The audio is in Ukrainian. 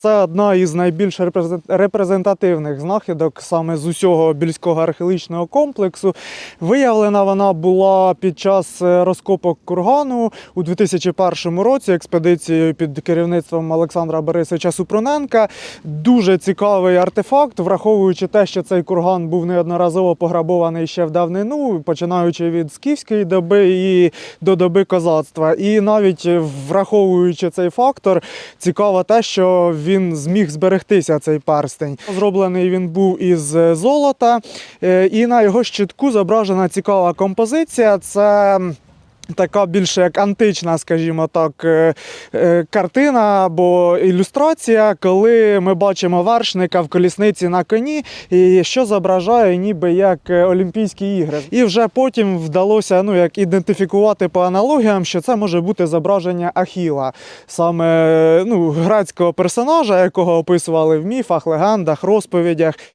Це одна із найбільш репрезентативних знахідок саме з усього більського археологічного комплексу. Виявлена вона була під час е, розкопок кургану у 2001 році експедицією під керівництвом Олександра Борисовича Супруненка. Дуже цікавий артефакт, враховуючи те, що цей курган був неодноразово пограбований ще в давнину, починаючи від скіфської доби і до доби козацтва. І навіть е, враховуючи цей фактор, цікаво те, що він зміг зберегтися цей перстень. Зроблений він був із е, золота, е, і на його щитку зображена цікава композиція. Це Така більше як антична, скажімо так, е, е, картина або ілюстрація, коли ми бачимо вершника в колісниці на коні, і що зображає ніби як е, Олімпійські ігри. І вже потім вдалося ну, як ідентифікувати по аналогіям, що це може бути зображення Ахіла, саме ну, грецького персонажа, якого описували в міфах, легендах, розповідях.